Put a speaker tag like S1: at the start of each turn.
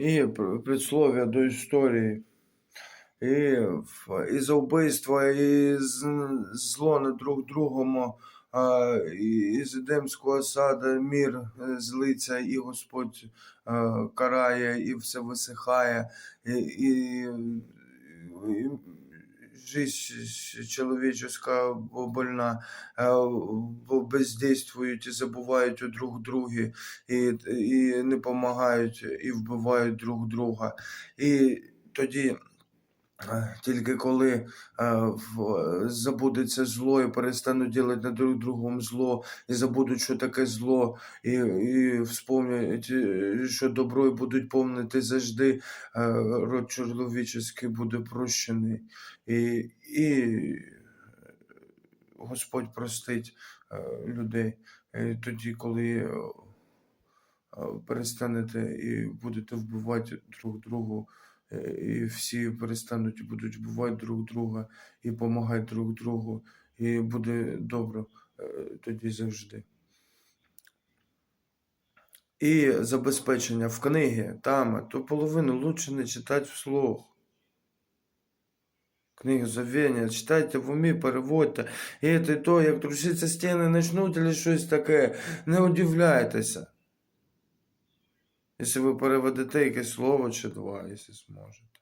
S1: і пр- предсловие до історії. В- і за вбивство, і зло над друг другом, а, і з Едемського сада мір е, злиться, і Господь е, карає, і все висихає, і, і, і жизнь чоловіческа больна, е, бездействують і забувають друг другі, і, і не допомагають, і вбивають друг друга. І тоді. Е, Тільки коли е, забудеться зло і перестануть ділити на друг другом зло, і забудуть, що таке зло, і, і вспомнять, е, що добро і будуть помнити завжди, е, род чоловічий буде прощений. І, і Господь простить е, людей тоді, коли е, перестанете і будете вбивати друг другу. Е, і всі перестануть і будуть вбивати друг друга і допомагати друг другу, і буде добре тоді завжди. І забезпечення в книги, там, то половину лучше не читати вслух. Книгу Завєння, читайте в умі, переводьте. І і то, як труситься стіни начнуть або щось таке, не удивляйтеся. Якщо ви переведете якесь слово чи два, якщо зможете.